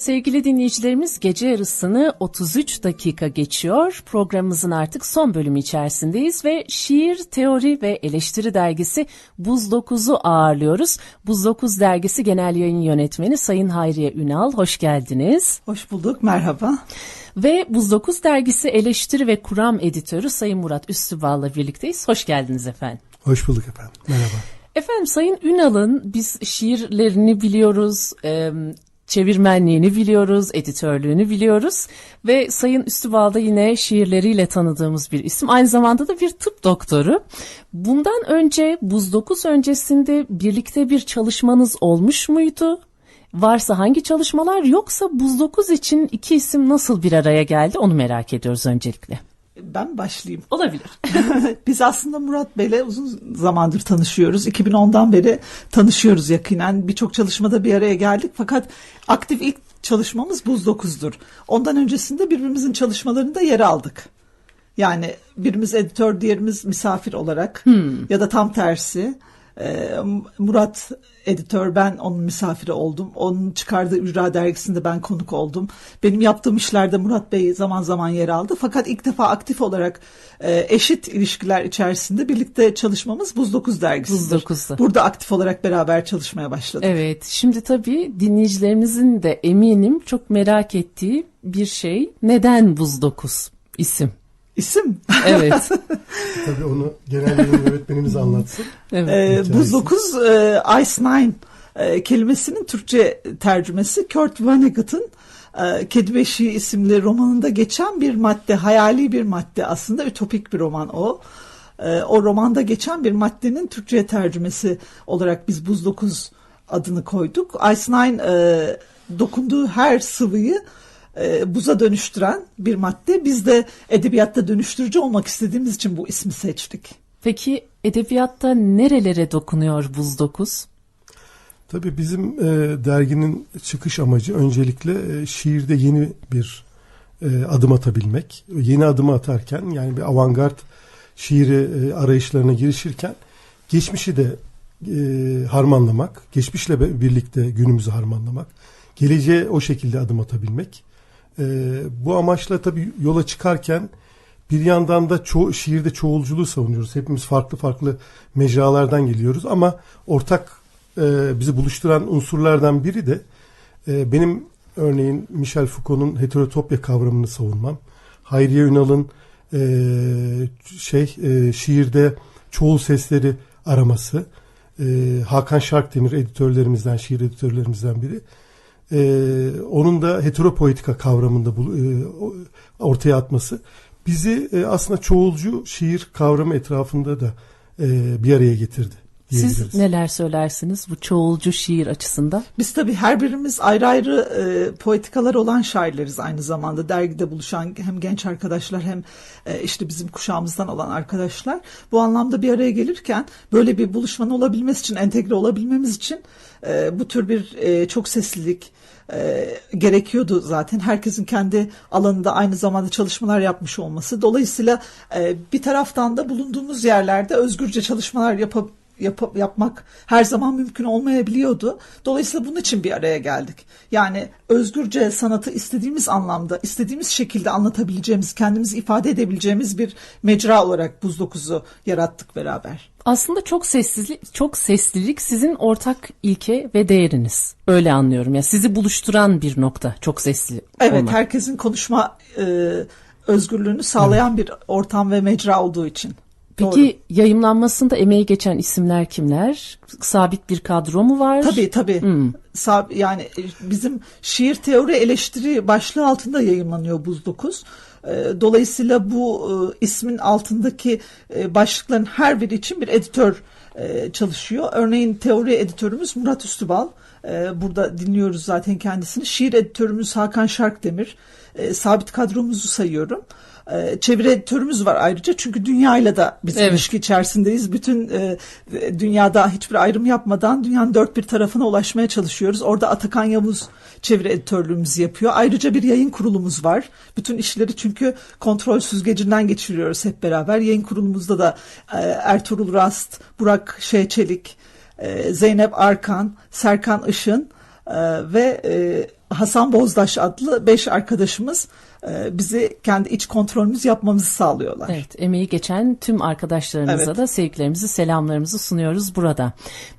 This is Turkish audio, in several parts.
Sevgili dinleyicilerimiz gece yarısını 33 dakika geçiyor. Programımızın artık son bölümü içerisindeyiz ve Şiir, Teori ve Eleştiri dergisi Buz 9'u ağırlıyoruz. Buz 9 dergisi genel yayın yönetmeni Sayın Hayriye Ünal, hoş geldiniz. Hoş bulduk, merhaba. Ve Buz 9 dergisi eleştiri ve kuram editörü Sayın Murat Üstübal'la birlikteyiz. Hoş geldiniz efendim. Hoş bulduk efendim, merhaba. Efendim Sayın Ünal'ın biz şiirlerini biliyoruz, e, çevirmenliğini biliyoruz, editörlüğünü biliyoruz ve Sayın Üstübal'da yine şiirleriyle tanıdığımız bir isim. Aynı zamanda da bir tıp doktoru. Bundan önce Buz 9 öncesinde birlikte bir çalışmanız olmuş muydu? Varsa hangi çalışmalar yoksa Buz 9 için iki isim nasıl bir araya geldi onu merak ediyoruz öncelikle. Ben başlayayım. Olabilir. Biz aslında Murat Bey'le uzun zamandır tanışıyoruz. 2010'dan beri tanışıyoruz yakinen. Birçok çalışmada bir araya geldik. Fakat aktif ilk çalışmamız Buz 9'dur. Ondan öncesinde birbirimizin çalışmalarında yer aldık. Yani birimiz editör, diğerimiz misafir olarak hmm. ya da tam tersi. Ee, Murat editör ben onun misafiri oldum. Onun çıkardığı Ücra dergisinde ben konuk oldum. Benim yaptığım işlerde Murat Bey zaman zaman yer aldı. Fakat ilk defa aktif olarak e, eşit ilişkiler içerisinde birlikte çalışmamız Buz 9 dergisidir. Buz 9'da. Burada aktif olarak beraber çalışmaya başladık. Evet şimdi tabii dinleyicilerimizin de eminim çok merak ettiği bir şey neden Buz 9 isim? İsim. Evet. Tabii onu genel yayın öğretmenimiz anlatsın. Evet. Ee, Buz 9 e, Ice Nine e, kelimesinin Türkçe tercümesi Kurt Vonnegut'un e, Kedi Beşiği isimli romanında geçen bir madde, hayali bir madde aslında ütopik bir roman o. E, o romanda geçen bir maddenin Türkçe tercümesi olarak biz Buz 9 adını koyduk. Ice Nine e, dokunduğu her sıvıyı e, buza dönüştüren bir madde. Biz de edebiyatta dönüştürücü olmak istediğimiz için bu ismi seçtik. Peki edebiyatta nerelere dokunuyor Buz 9? Tabii bizim e, derginin çıkış amacı öncelikle e, şiirde yeni bir e, adım atabilmek. Yeni adımı atarken yani bir avantgard şiiri e, arayışlarına girişirken geçmişi de e, harmanlamak, geçmişle birlikte günümüzü harmanlamak, geleceğe o şekilde adım atabilmek. E, bu amaçla tabii yola çıkarken bir yandan da ço şiirde çoğulculuğu savunuyoruz. Hepimiz farklı farklı mecralardan geliyoruz ama ortak e, bizi buluşturan unsurlardan biri de e, benim örneğin Michel Foucault'un heterotopya kavramını savunmam. Hayriye Ünal'ın e, şey e, şiirde çoğul sesleri araması. E, Hakan Şarkdemir editörlerimizden, şiir editörlerimizden biri e, onun da heteropoetika kavramında bu, e, ortaya atması bizi e, aslında çoğulcu şiir kavramı etrafında da e, bir araya getirdi. Siz neler söylersiniz bu çoğulcu şiir açısından? Biz tabii her birimiz ayrı ayrı e, poetikalar olan şairleriz aynı zamanda. Dergide buluşan hem genç arkadaşlar hem e, işte bizim kuşağımızdan olan arkadaşlar. Bu anlamda bir araya gelirken böyle bir buluşmanın olabilmesi için, entegre olabilmemiz için e, bu tür bir e, çok seslilik, e, gerekiyordu zaten. Herkesin kendi alanında aynı zamanda çalışmalar yapmış olması. Dolayısıyla e, bir taraftan da bulunduğumuz yerlerde özgürce çalışmalar yapıp yap yapmak her zaman mümkün olmayabiliyordu. Dolayısıyla bunun için bir araya geldik. Yani özgürce sanatı istediğimiz anlamda, istediğimiz şekilde anlatabileceğimiz, kendimizi ifade edebileceğimiz bir mecra olarak Buz 9'u yarattık beraber. Aslında çok sessizlik, çok seslilik sizin ortak ilke ve değeriniz. Öyle anlıyorum. Ya sizi buluşturan bir nokta çok sesli Evet, olmak. herkesin konuşma e, özgürlüğünü sağlayan evet. bir ortam ve mecra olduğu için. Peki Doğru. yayımlanmasında emeği geçen isimler kimler? Sabit bir kadro mu var? Tabii tabii. Hmm. Sab yani e, bizim şiir teori eleştiri başlığı altında yayınlanıyor Buz 9. E, dolayısıyla bu e, ismin altındaki başlıkların her biri için bir editör çalışıyor. Örneğin teori editörümüz Murat Üstübal. Burada dinliyoruz zaten kendisini. Şiir editörümüz Hakan Şarkdemir. Sabit kadromuzu sayıyorum. E, editörümüz var ayrıca çünkü dünyayla da biz evet. ilişki içerisindeyiz. Bütün e, dünyada hiçbir ayrım yapmadan dünyanın dört bir tarafına ulaşmaya çalışıyoruz. Orada Atakan Yavuz çevre editörlüğümüzü yapıyor. Ayrıca bir yayın kurulumuz var. Bütün işleri çünkü kontrol süzgecinden geçiriyoruz hep beraber. Yayın kurulumuzda da e, Ertuğrul Rast, Burak Şeyçelik, e, Zeynep Arkan, Serkan Işın e, ve e, Hasan Bozdaş adlı beş arkadaşımız bizi kendi iç kontrolümüz yapmamızı sağlıyorlar. Evet, emeği geçen tüm arkadaşlarınıza Evet. da sevgilerimizi, selamlarımızı sunuyoruz burada.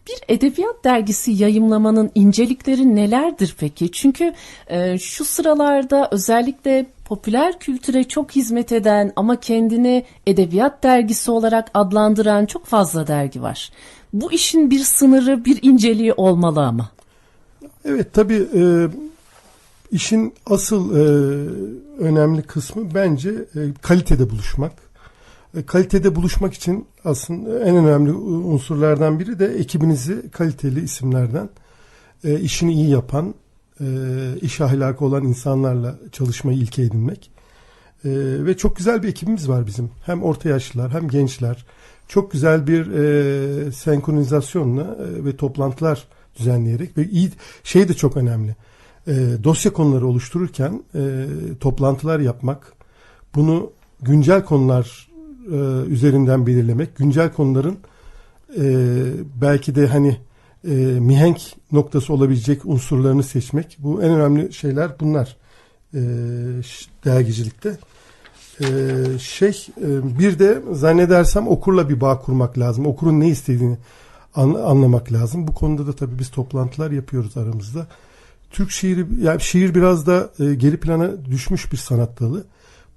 Bir edebiyat dergisi yayımlamanın incelikleri nelerdir peki? Çünkü e, şu sıralarda özellikle popüler kültüre çok hizmet eden ama kendini edebiyat dergisi olarak adlandıran çok fazla dergi var. Bu işin bir sınırı, bir inceliği olmalı ama. Evet tabii e, işin asıl e, önemli kısmı bence e, kalitede buluşmak. E, kalitede buluşmak için aslında en önemli unsurlardan biri de ekibinizi kaliteli isimlerden e, işini iyi yapan, e, iş ahlakı olan insanlarla çalışmayı ilke edinmek. E, ve çok güzel bir ekibimiz var bizim. Hem orta yaşlılar hem gençler. Çok güzel bir e, senkronizasyonla e, ve toplantılar düzenleyerek ve iyi şey de çok önemli. E, dosya konuları oluştururken e, toplantılar yapmak, bunu güncel konular e, üzerinden belirlemek, güncel konuların e, belki de hani e, mihenk noktası olabilecek unsurlarını seçmek. Bu en önemli şeyler bunlar e, dergicilikte. E, şey e, bir de zannedersem okurla bir bağ kurmak lazım. Okurun ne istediğini an- anlamak lazım. Bu konuda da tabii biz toplantılar yapıyoruz aramızda. Türk şiiri yani şiir biraz da e, geri plana düşmüş bir sanat dalı.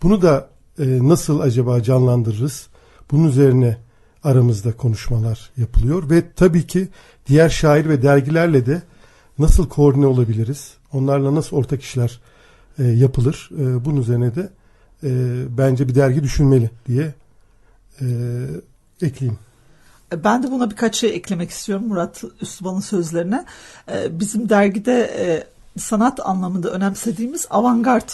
Bunu da e, nasıl acaba canlandırırız? Bunun üzerine aramızda konuşmalar yapılıyor ve tabii ki diğer şair ve dergilerle de nasıl koordine olabiliriz? Onlarla nasıl ortak işler e, yapılır? E, bunun üzerine de e, bence bir dergi düşünmeli diye e, ekleyeyim. Ben de buna birkaç şey eklemek istiyorum Murat Üstübal'ın sözlerine. Ee, Bizim dergide e, sanat anlamında önemsediğimiz avantgard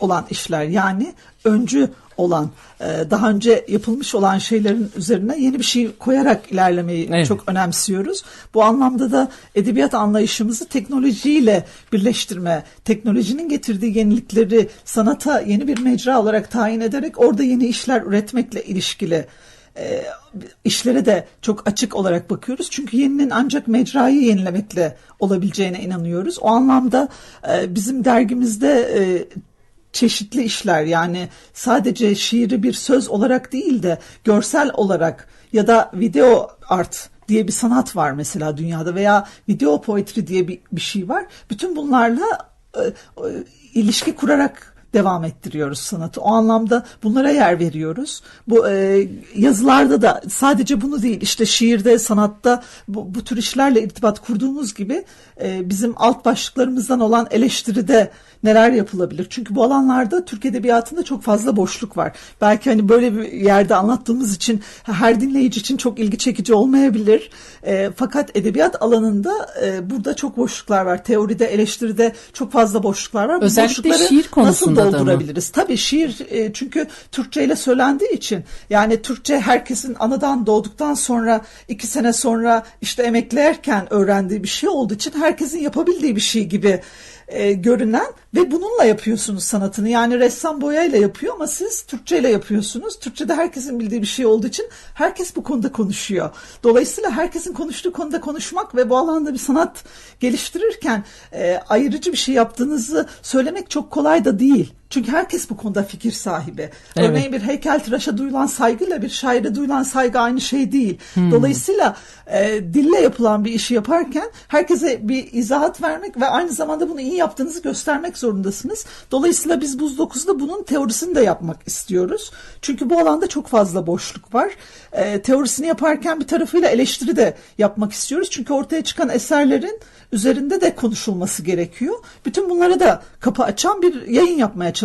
olan işler yani öncü olan e, daha önce yapılmış olan şeylerin üzerine yeni bir şey koyarak ilerlemeyi Evet. çok önemsiyoruz. Bu anlamda da edebiyat anlayışımızı teknolojiyle birleştirme, teknolojinin getirdiği yenilikleri sanata yeni bir mecra olarak tayin ederek orada yeni işler üretmekle ilişkili e, işlere de çok açık olarak bakıyoruz. Çünkü yeninin ancak mecrayı yenilemekle olabileceğine inanıyoruz. O anlamda e, bizim dergimizde e, çeşitli işler yani sadece şiiri bir söz olarak değil de görsel olarak ya da video art diye bir sanat var mesela dünyada veya video poetry diye bir, bir şey var. Bütün bunlarla e, e, ilişki kurarak devam ettiriyoruz sanatı. O anlamda bunlara yer veriyoruz. Bu e, yazılarda da sadece bunu değil işte şiirde, sanatta bu, bu tür işlerle irtibat kurduğumuz gibi e, bizim alt başlıklarımızdan olan eleştiride neler yapılabilir? Çünkü bu alanlarda Türk Edebiyatı'nda çok fazla boşluk var. Belki hani böyle bir yerde anlattığımız için her dinleyici için çok ilgi çekici olmayabilir. E, fakat edebiyat alanında e, burada çok boşluklar var. Teoride, eleştiride çok fazla boşluklar var. Bu Özellikle boşlukları şiir konusunda doldurabiliriz? Tabii şiir e, çünkü Türkçe ile söylendiği için yani Türkçe herkesin anadan doğduktan sonra iki sene sonra işte emeklerken öğrendiği bir şey olduğu için herkesin yapabildiği bir şey gibi e, görünen ve bununla yapıyorsunuz sanatını. Yani ressam boyayla yapıyor ama siz Türkçe ile yapıyorsunuz. Türkçe'de herkesin bildiği bir şey olduğu için herkes bu konuda konuşuyor. Dolayısıyla herkesin konuştuğu konuda konuşmak ve bu alanda bir sanat geliştirirken e, ayrıcı bir şey yaptığınızı söylemek çok kolay da değil. Çünkü herkes bu konuda fikir sahibi. Evet. Örneğin bir heykeltıraşa duyulan saygıyla bir şaire duyulan saygı aynı şey değil. Dolayısıyla e, dille yapılan bir işi yaparken herkese bir izahat vermek ve aynı zamanda bunu iyi yaptığınızı göstermek zorundasınız. Dolayısıyla biz Buz 9'da bunun teorisini de yapmak istiyoruz. Çünkü bu alanda çok fazla boşluk var. E, teorisini yaparken bir tarafıyla eleştiri de yapmak istiyoruz. Çünkü ortaya çıkan eserlerin üzerinde de konuşulması gerekiyor. Bütün bunlara da kapı açan bir yayın yapmaya çalışıyoruz.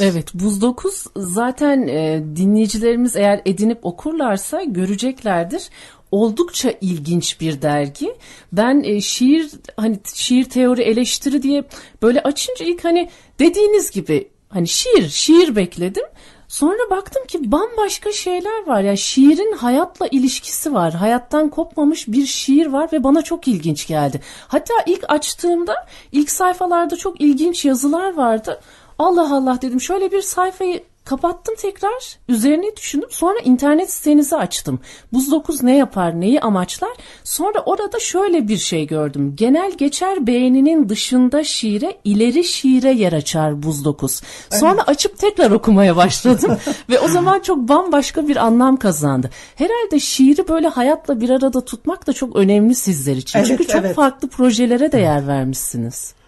Evet Buz 9 zaten e, dinleyicilerimiz eğer edinip okurlarsa göreceklerdir. Oldukça ilginç bir dergi. Ben e, şiir hani şiir teori eleştiri diye böyle açınca ilk hani dediğiniz gibi hani şiir şiir bekledim. Sonra baktım ki bambaşka şeyler var. Ya şiirin hayatla ilişkisi var. Hayattan kopmamış bir şiir var ve bana çok ilginç geldi. Hatta ilk açtığımda ilk sayfalarda çok ilginç yazılar vardı. Allah Allah dedim şöyle bir sayfayı kapattım tekrar. Üzerine düşündüm. Sonra internet sitenizi açtım. Buz 9 ne yapar, neyi amaçlar? Sonra orada şöyle bir şey gördüm. Genel geçer beğeninin dışında şiire, ileri şiire yer açar Buz 9. Sonra açıp tekrar okumaya başladım. Ve o zaman çok bambaşka bir anlam kazandı. Herhalde şiiri böyle hayatla bir arada tutmak da çok önemli sizler için. Evet, Çünkü çok evet. farklı projelere de yer vermişsiniz.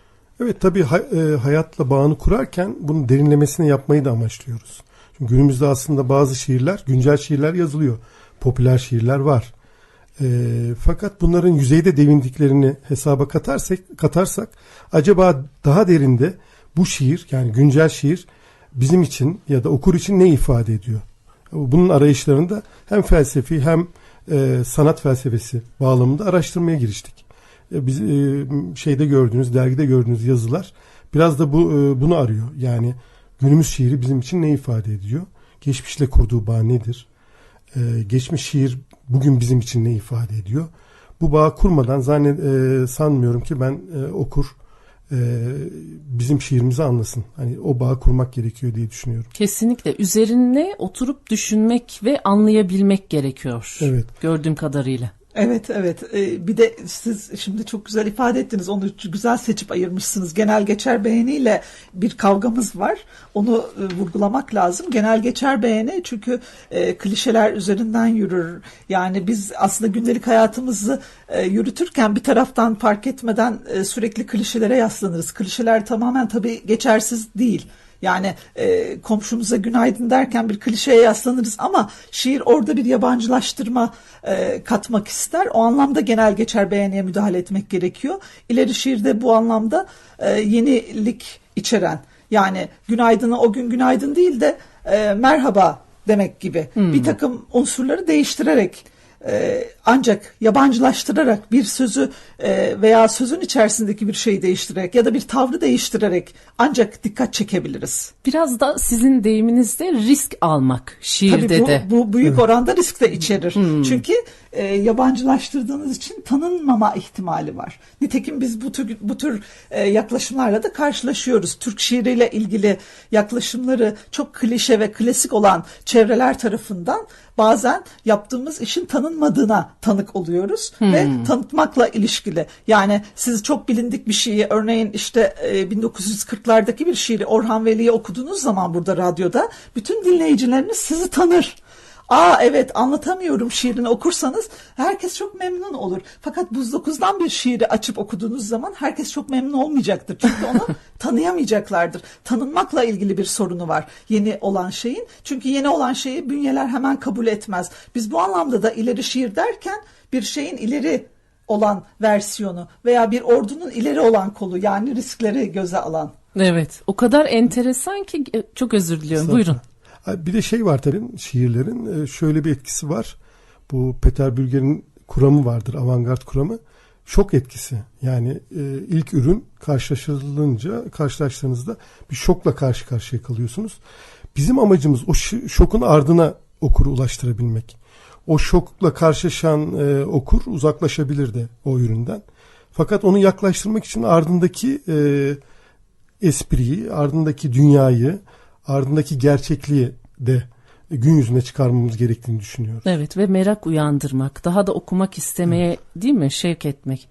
Evet tabii e, hayatla bağını kurarken bunun derinlemesine yapmayı da amaçlıyoruz. Çünkü günümüzde aslında bazı şiirler, güncel şiirler yazılıyor. Popüler şiirler var. E, fakat bunların yüzeyde devindiklerini hesaba katarsak, katarsak acaba daha derinde bu şiir yani güncel şiir bizim için ya da okur için ne ifade ediyor? Bunun arayışlarında hem felsefi hem e, sanat felsefesi bağlamında araştırmaya giriştik. E, biz e, şeyde gördüğünüz, dergide gördüğünüz yazılar biraz da bu e, bunu arıyor. Yani günümüz şiiri bizim için ne ifade ediyor? Geçmişle kurduğu bağ nedir? Geçmiş şiir bugün bizim için ne ifade ediyor? Bu bağı kurmadan zannet sanmıyorum ki ben okur bizim şiirimizi anlasın. Hani o bağı kurmak gerekiyor diye düşünüyorum. Kesinlikle üzerine oturup düşünmek ve anlayabilmek gerekiyor. Evet. Gördüğüm kadarıyla. Evet evet. Ee, bir de siz şimdi çok güzel ifade ettiniz. Onu güzel seçip ayırmışsınız. Genel geçer beğeniyle bir kavgamız var. Onu e, vurgulamak lazım. Genel geçer beğeni çünkü e, klişeler üzerinden yürür. Yani biz aslında gündelik hayatımızı e, yürütürken bir taraftan fark etmeden sürekli klişelere yaslanırız. Klişeler tamamen tabii geçersiz değil yani e, komşumuza günaydın derken bir klişeye yaslanırız ama şiir orada bir yabancılaştırma e, katmak ister. O anlamda genel geçer beğeniye müdahale etmek gerekiyor. İleri şiirde bu anlamda e, yenilik içeren yani günaydını o gün günaydın değil de e, merhaba demek gibi bir takım unsurları değiştirerek e, ancak yabancılaştırarak bir sözü e, veya sözün içerisindeki bir şeyi değiştirerek ya da bir tavrı değiştirerek ancak dikkat çekebiliriz. Biraz da sizin deyiminizde risk almak şiirde Tabii bu, de. bu büyük oranda risk de içerir. Çünkü e, yabancılaştırdığınız için tanınmama ihtimali var. Nitekim biz bu tür, bu tür e, yaklaşımlarla da karşılaşıyoruz. Türk şiiriyle ilgili yaklaşımları çok klişe ve klasik olan çevreler tarafından bazen yaptığımız işin tanınmadığına tanık oluyoruz ve tanıtmakla ilişkili. Yani siz çok bilindik bir şeyi örneğin işte e, 1940'lardaki bir şiiri Orhan Veli'yi okuduğunuz zaman burada radyoda bütün dinleyicileriniz sizi tanır. Aa evet anlatamıyorum şiirini okursanız herkes çok memnun olur. Fakat Buz 9'dan bir şiiri açıp okuduğunuz zaman herkes çok memnun olmayacaktır. Çünkü onu tanıyamayacaklardır. Tanınmakla ilgili bir sorunu var yeni olan şeyin. Çünkü yeni olan şeyi bünyeler hemen kabul etmez. Biz bu anlamda da ileri şiir derken bir şeyin ileri olan versiyonu veya bir ordunun ileri olan kolu yani riskleri göze alan. Evet. O kadar enteresan ki e, çok özür diliyorum. Buyurun. Bir de şey var tabii şiirlerin e, şöyle bir etkisi var. Bu Peter Bürger'in kuramı vardır, avantgard kuramı. Şok etkisi. Yani e, ilk ürün karşılaşılınca, karşılaştığınızda bir şokla karşı karşıya kalıyorsunuz. Bizim amacımız o şokun ardına okuru ulaştırabilmek. O şokla karşılaşan e, okur uzaklaşabilir de o üründen. Fakat onu yaklaştırmak için ardındaki e, espriyi, ardındaki dünyayı, ardındaki gerçekliği de gün yüzüne çıkarmamız gerektiğini düşünüyorum. Evet ve merak uyandırmak, daha da okumak istemeye değil mi? Şevk etmek.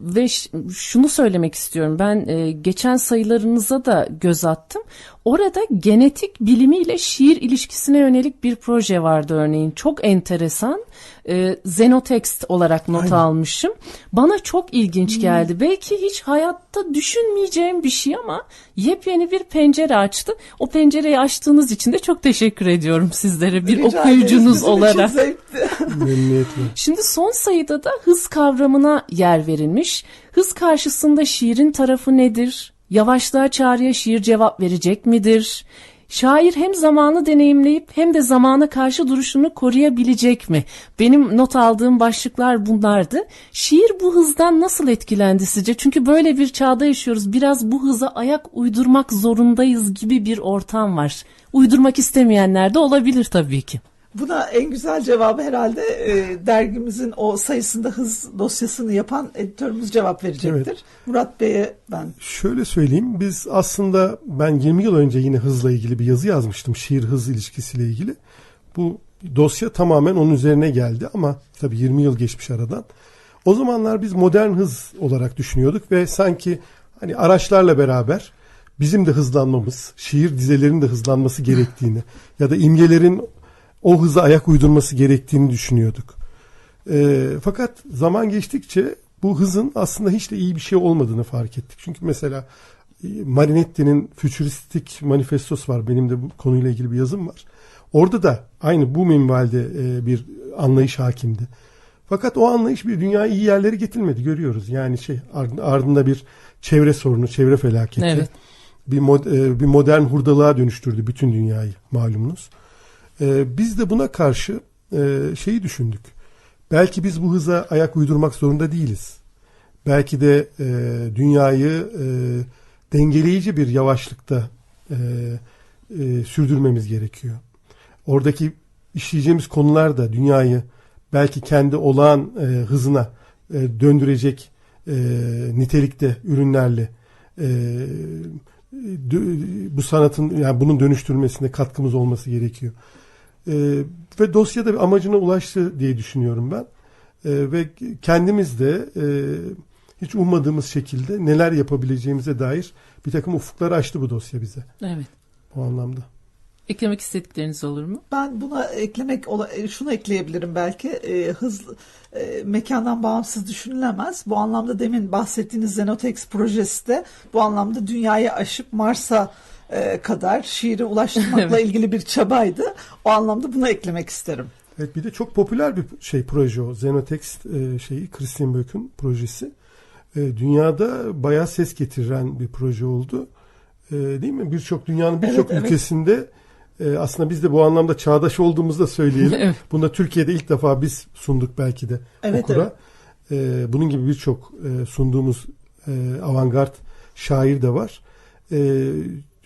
Ve şunu söylemek istiyorum. Ben e, geçen sayılarınıza da göz attım. Orada genetik bilimiyle şiir ilişkisine yönelik bir proje vardı örneğin. Çok enteresan. E, Zenotext olarak not Aynen. almışım. Bana çok ilginç geldi. Belki hiç hayatta düşünmeyeceğim bir şey ama yepyeni bir pencere açtı. O pencereyi açtığınız için de çok teşekkür ediyorum sizlere bir Rica okuyucunuz olarak. Memnuniyetle. Şimdi son sayıda da hız kavramına yer verilmiş. Hız karşısında şiirin tarafı nedir? Yavaşlığa çağrıya şiir cevap verecek midir? Şair hem zamanı deneyimleyip hem de zamana karşı duruşunu koruyabilecek mi? Benim not aldığım başlıklar bunlardı. Şiir bu hızdan nasıl etkilendi sizce? Çünkü böyle bir çağda yaşıyoruz. Biraz bu hıza ayak uydurmak zorundayız gibi bir ortam var. Uydurmak istemeyenler de olabilir tabii ki. Buna en güzel cevabı herhalde e, dergimizin o sayısında hız dosyasını yapan editörümüz cevap verecektir. Evet. Murat Bey'e ben Şöyle söyleyeyim biz aslında ben 20 yıl önce yine hızla ilgili bir yazı yazmıştım. Şiir hız ilişkisiyle ilgili. Bu dosya tamamen onun üzerine geldi ama tabii 20 yıl geçmiş aradan. O zamanlar biz modern hız olarak düşünüyorduk ve sanki hani araçlarla beraber bizim de hızlanmamız, şiir dizelerinin de hızlanması gerektiğini ya da imgelerin o hıza ayak uydurması gerektiğini düşünüyorduk. Ee, fakat zaman geçtikçe bu hızın aslında hiç de iyi bir şey olmadığını fark ettik. Çünkü mesela e, Marinetti'nin fütüristik manifestosu var. Benim de bu konuyla ilgili bir yazım var. Orada da aynı bu minvalde e, bir anlayış hakimdi. Fakat o anlayış bir dünyayı iyi yerlere getirmedi görüyoruz. Yani şey ard- ardında bir çevre sorunu, çevre felaketi. Evet. Bir, mod- e, bir modern hurdalığa dönüştürdü bütün dünyayı malumunuz. E, Biz de buna karşı e, şeyi düşündük. Belki biz bu hıza ayak uydurmak zorunda değiliz. Belki de e, dünyayı e, dengeleyici bir yavaşlıkta e, e, sürdürmemiz gerekiyor. Oradaki işleyeceğimiz konular da dünyayı belki kendi olağan e, hızına e, döndürecek e, nitelikte ürünlerle e, bu sanatın yani bunun dönüştürülmesine katkımız olması gerekiyor. E, ve dosyada bir amacına ulaştı diye düşünüyorum ben. E, ve kendimiz de e, hiç ummadığımız şekilde neler yapabileceğimize dair bir takım ufuklar açtı bu dosya bize Evet. bu anlamda. Eklemek istedikleriniz olur mu? Ben buna eklemek e, şunu ekleyebilirim belki e, hız e, mekandan bağımsız düşünülemez. Bu anlamda demin bahsettiğiniz Zenotex projesi de bu anlamda dünyayı aşıp Mars'a e, kadar şiiri ulaştırmakla ilgili bir çabaydı. O anlamda bunu eklemek isterim. Evet bir de çok popüler bir şey proje o. Zenotext e, şeyi Christian Böck'ün projesi. E, dünyada bayağı ses getiren bir proje oldu. E, değil mi? Birçok dünyanın birçok Evet, evet. ülkesinde e, aslında biz de bu anlamda çağdaş olduğumuzu da söyleyelim. Evet. Bunu da Türkiye'de ilk defa biz sunduk belki de Evet, okura. E, bunun gibi birçok e, sunduğumuz e, avantgard şair de var. E,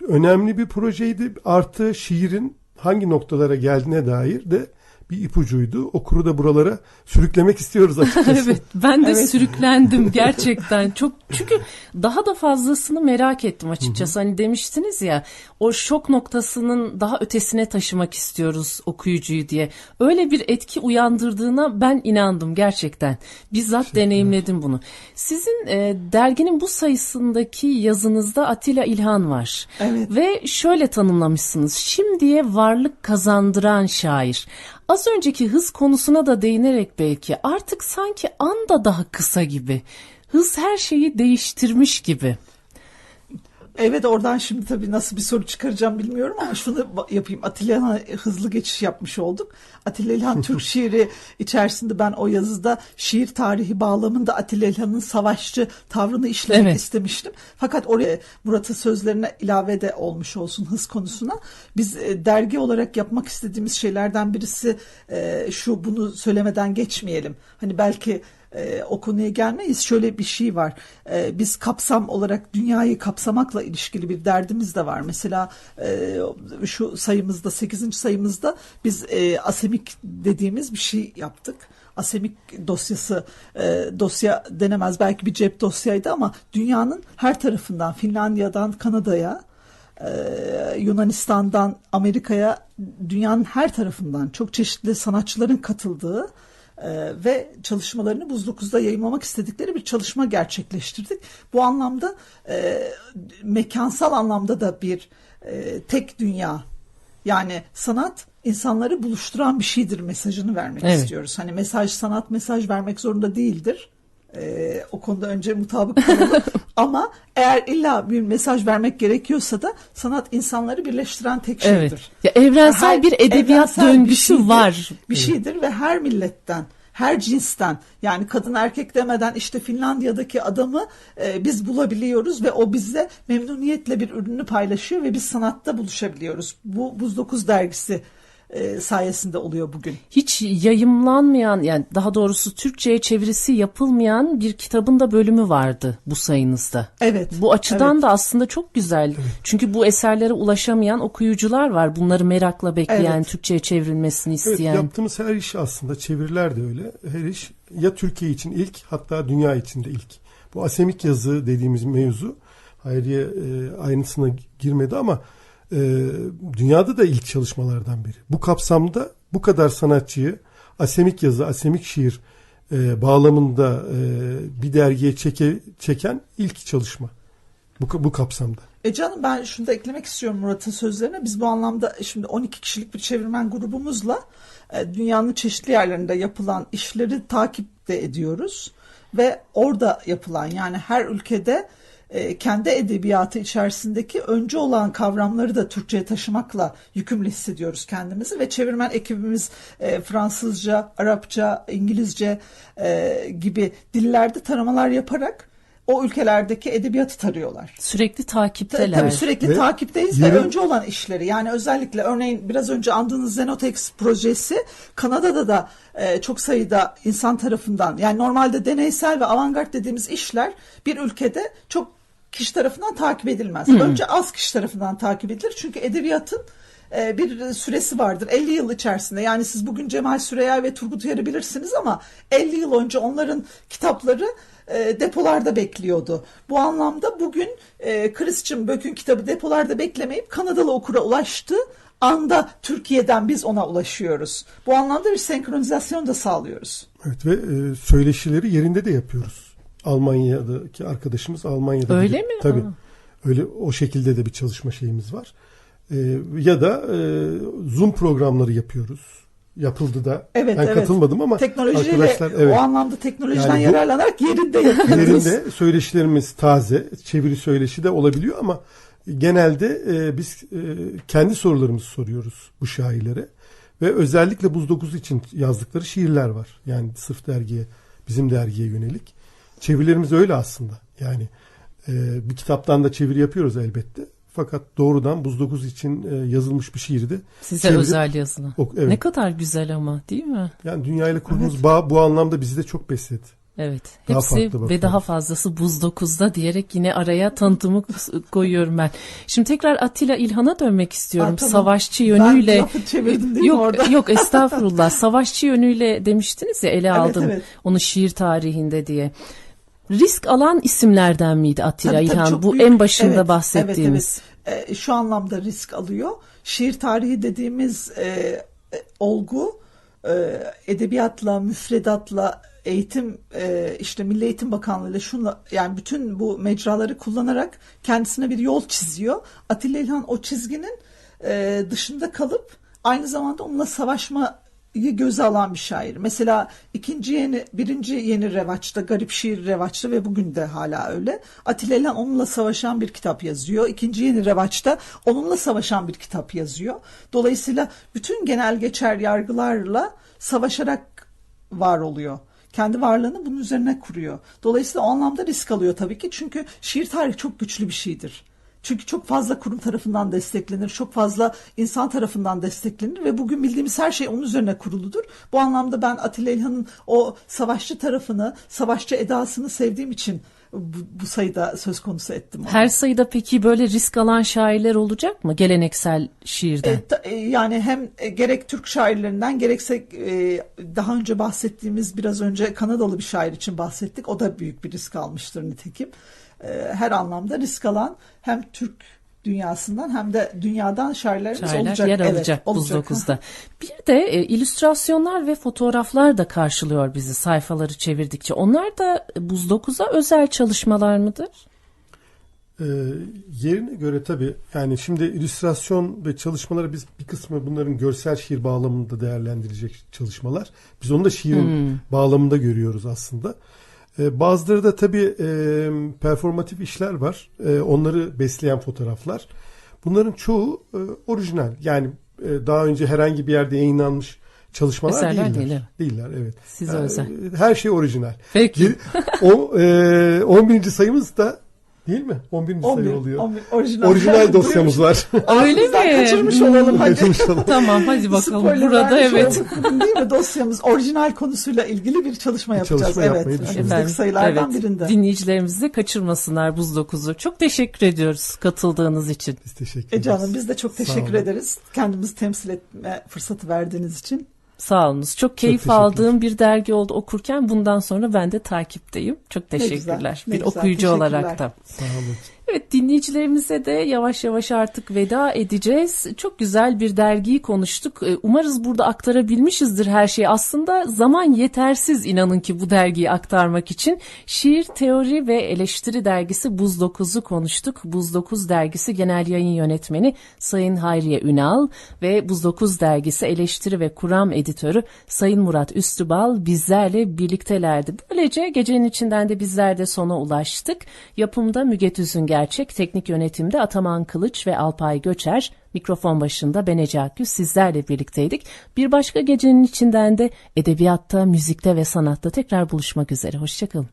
önemli bir projeydi. Artı şiirin hangi noktalara geldiğine dair de bir ipucuydu. Okuru da buralara sürüklemek istiyoruz açıkçası. evet ben de Evet. sürüklendim gerçekten. Çok çünkü daha da fazlasını merak ettim açıkçası. Hani demiştiniz ya o şok noktasının daha ötesine taşımak istiyoruz okuyucuyu diye. Öyle bir etki uyandırdığına ben inandım gerçekten. Bizzat deneyimledim bunu. Sizin e, derginin bu sayısındaki yazınızda Atilla İlhan var. Evet. ve şöyle tanımlamışsınız. Şimdiye varlık kazandıran şair Az önceki hız konusuna da değinerek belki artık sanki anda daha kısa gibi. Hız her şeyi değiştirmiş gibi. Evet oradan şimdi tabii nasıl bir soru çıkaracağım bilmiyorum ama şunu yapayım. Atilla hızlı geçiş yapmış olduk. Atilla İlhan Türk şiiri içerisinde ben o yazıda şiir tarihi bağlamında Atilla İlhan'ın savaşçı tavrını işlemek Evet. istemiştim. Fakat oraya Murat'ın sözlerine ilave de olmuş olsun hız konusuna. Biz e, dergi olarak yapmak istediğimiz şeylerden birisi e, şu bunu söylemeden geçmeyelim. Hani belki e, o konuya gelmeyiz. Şöyle bir şey var. E, biz kapsam olarak dünyayı kapsamakla ilişkili bir derdimiz de var. Mesela e, şu sayımızda 8. sayımızda biz e, asemik dediğimiz bir şey yaptık. Asemik dosyası e, dosya denemez belki bir cep dosyaydı ama dünyanın her tarafından Finlandiya'dan Kanada'ya ee, Yunanistan'dan Amerika'ya dünyanın her tarafından çok çeşitli sanatçıların katıldığı ve çalışmalarını Buz 9'da yayınlamak istedikleri bir çalışma gerçekleştirdik. Bu anlamda e, mekansal anlamda da bir e, tek dünya yani sanat insanları buluşturan bir şeydir mesajını vermek Evet. istiyoruz. Hani mesaj sanat mesaj vermek zorunda değildir. Ee, o konuda önce mutabık kalalım. Ama eğer illa bir mesaj vermek gerekiyorsa da sanat insanları birleştiren tek şeydir. Evet. Ya evrensel Her- bir edebiyat evrensel bir döngüsü şeydir. var. Bir şeydir ve her milletten, her cinsten yani kadın erkek demeden işte Finlandiya'daki adamı e, biz bulabiliyoruz ve o bizle memnuniyetle bir ürünü paylaşıyor ve biz sanatta buluşabiliyoruz. Bu Buz 9 dergisi e, sayesinde oluyor bugün. Hiç yayımlanmayan yani daha doğrusu Türkçe'ye çevirisi yapılmayan bir kitabın da bölümü vardı bu sayınızda. Evet. Bu açıdan evet. da aslında çok güzel. Çünkü bu eserlere ulaşamayan okuyucular var. Bunları merakla bekleyen, Evet. Türkçe'ye çevrilmesini Evet, isteyen. yaptığımız her iş aslında çeviriler de öyle. Her iş ya Türkiye için ilk hatta dünya için de ilk. Bu asemik yazı dediğimiz mevzu Hayriye e, ayrıntısına girmedi ama e, dünyada da ilk çalışmalardan biri. Bu kapsamda bu kadar sanatçıyı asemik yazı, asemik şiir e, bağlamında e, bir dergiye çeke, çeken ilk çalışma. Bu, bu kapsamda. E canım ben şunu da eklemek istiyorum Murat'ın sözlerine. Biz bu anlamda şimdi 12 kişilik bir çevirmen grubumuzla e, dünyanın çeşitli yerlerinde yapılan işleri takip de ediyoruz. Ve orada yapılan yani her ülkede e, kendi edebiyatı içerisindeki önce olan kavramları da Türkçe'ye taşımakla yükümlü hissediyoruz kendimizi ve çevirmen ekibimiz e, Fransızca, Arapça, İngilizce e, gibi dillerde taramalar yaparak o ülkelerdeki edebiyatı tarıyorlar. Sürekli Ta- takipteler. Tabii sürekli Ve takipteyiz ve yeri- önce olan işleri yani özellikle örneğin biraz önce andığınız Zenotex projesi Kanada'da da e, çok sayıda insan tarafından yani normalde deneysel ve avantgard dediğimiz işler bir ülkede çok kişi tarafından takip edilmez. Önce az kişi tarafından takip edilir çünkü edebiyatın e, bir süresi vardır. 50 yıl içerisinde yani siz bugün Cemal Süreya ve Turgut Uyar'ı bilirsiniz ama 50 yıl önce onların kitapları e, depolarda bekliyordu. Bu anlamda bugün e, Christian Böck'ün kitabı depolarda beklemeyip Kanadalı okura ulaştı anda Türkiye'den biz ona ulaşıyoruz. Bu anlamda bir senkronizasyon da sağlıyoruz. Evet ve söyleşileri yerinde de yapıyoruz. Almanya'daki arkadaşımız Almanya'da. Öyle gidip- mi? Tabii. Aa. Öyle o şekilde de bir çalışma şeyimiz var. E, ya da e, Zoom programları yapıyoruz. Yapıldı da. Evet, ben evet. katılmadım ama Teknolojiyle arkadaşlar evet. o anlamda teknolojiden Yani bu- yararlanarak yerinde yapıyoruz. Yerinde söyleşilerimiz taze, çeviri söyleşi de olabiliyor ama genelde e, biz e, kendi sorularımızı soruyoruz bu şairlere ve özellikle Buz 9 için yazdıkları şiirler var. Yani sırf dergiye, bizim dergiye yönelik. Çevirilerimiz öyle aslında. Yani e, bir kitaptan da çeviri yapıyoruz elbette. Fakat doğrudan Buz 9 için e, yazılmış bir şiiri de Size çevirip- özel yazılan. Ok- evet. Ne kadar güzel ama değil mi? yani dünyayla kurduğumuz bağ bu anlamda bizi de çok besledi. Evet. Daha Hepsi ve daha fazlası Buz 9'da diyerek yine araya tanıtımı koyuyorum ben. Şimdi tekrar Atilla İlhan'a dönmek istiyorum. Aa, tamam. Savaşçı Ben yönüyle. lafı çevirdim değil mi Yok orada? yok estağfurullah. Savaşçı yönüyle demiştiniz ya ele Evet, aldım evet. onu şiir tarihinde diye. Risk alan isimlerden miydi Atilla Tabii, tabii, İlhan? çok Bu büyük. en başında Evet, bahsettiğimiz. Evet, evet. E, şu anlamda risk alıyor. Şiir tarihi dediğimiz e, e, olgu e, edebiyatla, müfredatla, eğitim e, işte Milli Eğitim Bakanlığı ile şunla yani bütün bu mecraları kullanarak kendisine bir yol çiziyor. Atilla İlhan o çizginin e, dışında kalıp aynı zamanda onunla savaşma göze alan bir şair. Mesela ikinci yeni, birinci yeni revaçta, garip şiir revaçta ve bugün de hala öyle. Atilla İlhan onunla savaşan bir kitap yazıyor. İkinci yeni revaçta onunla savaşan bir kitap yazıyor. Dolayısıyla bütün genel geçer yargılarla savaşarak var oluyor. Kendi varlığını bunun üzerine kuruyor. Dolayısıyla o anlamda risk alıyor tabii ki. Çünkü şiir tarihi çok güçlü bir şeydir. Çünkü çok fazla kurum tarafından desteklenir, çok fazla insan tarafından desteklenir ve bugün bildiğimiz her şey onun üzerine kuruludur. Bu anlamda ben Atilla İlhan'ın o savaşçı tarafını, savaşçı edasını sevdiğim için bu, bu sayıda söz konusu ettim. onu. Her sayıda peki böyle risk alan şairler olacak mı geleneksel şiirden? E, ta- e, yani hem e, gerek Türk şairlerinden gerekse e, daha önce bahsettiğimiz biraz önce Kanadalı bir şair için bahsettik. O da büyük bir risk almıştır nitekim. E, her anlamda risk alan hem Türk dünyasından hem de dünyadan şairlerimiz Şairler olacak. yer Evet, alacak Buz olacak. 9'da. Bir de e, illüstrasyonlar ve fotoğraflar da karşılıyor bizi sayfaları çevirdikçe. Onlar da Buz 9'a özel çalışmalar mıdır? Ee, yerine göre tabii yani şimdi illüstrasyon ve çalışmaları biz bir kısmı bunların görsel şiir bağlamında değerlendirecek çalışmalar. Biz onu da şiirin bağlamında görüyoruz aslında. Ee, bazıları da tabii e, performatif işler var. E, onları besleyen fotoğraflar. Bunların çoğu e, orijinal. Yani e, daha önce herhangi bir yerde yayınlanmış çalışmalar Eserler değiller. değil. Değiller evet. Size Yani, özel. Her şey orijinal. Peki. Geri- o e, 11. sayımız da Değil mi? 11. 11, sayı oluyor. 11 orijinal, Orijinal dosyamız var. Öyle mi? kaçırmış olalım hadi. Kaçırmış olalım. Tamam hadi bakalım. Spoiler Burada evet. değil mi? Dosyamız orijinal konusuyla ilgili bir çalışma Bir yapacağız. çalışma evet. yapmayı düşünüyoruz. Önümüzdeki sayılardan evet, birinde. Dinleyicilerimiz de kaçırmasınlar Buz 9'u. Çok teşekkür ediyoruz katıldığınız için. Biz teşekkür ederiz. Ece Hanım biz de çok teşekkür ederiz. Kendimizi temsil etme fırsatı verdiğiniz için. Sağ olunuz. Çok keyif teşekkürler. aldığım bir dergi oldu okurken. Bundan sonra ben de takipteyim. Çok Ne güzel, teşekkürler. ne bir güzel, okuyucu teşekkürler. olarak da. Sağ olun. Evet dinleyicilerimize de yavaş yavaş artık veda edeceğiz. Çok güzel bir dergiyi konuştuk. Ee, Umarız burada aktarabilmişizdir her şeyi. Aslında zaman yetersiz inanın ki bu dergiyi aktarmak için. Şiir, Teori ve Eleştiri dergisi Buz 9'u konuştuk. Buz 9 dergisi genel yayın yönetmeni Sayın Hayriye Ünal ve Buz 9 dergisi eleştiri ve kuram editörü Sayın Murat Üstübal bizlerle birliktelerdi. Böylece gecenin içinden de bizler de sona ulaştık. Yapımda Müge Tüzün Gerçek, teknik yönetimde Ataman Kılıç ve Alpay Göçer, mikrofon başında ben Ece sizlerle birlikteydik. Bir başka gecenin içinden de edebiyatta, müzikte ve sanatta tekrar buluşmak üzere. Hoşçakalın.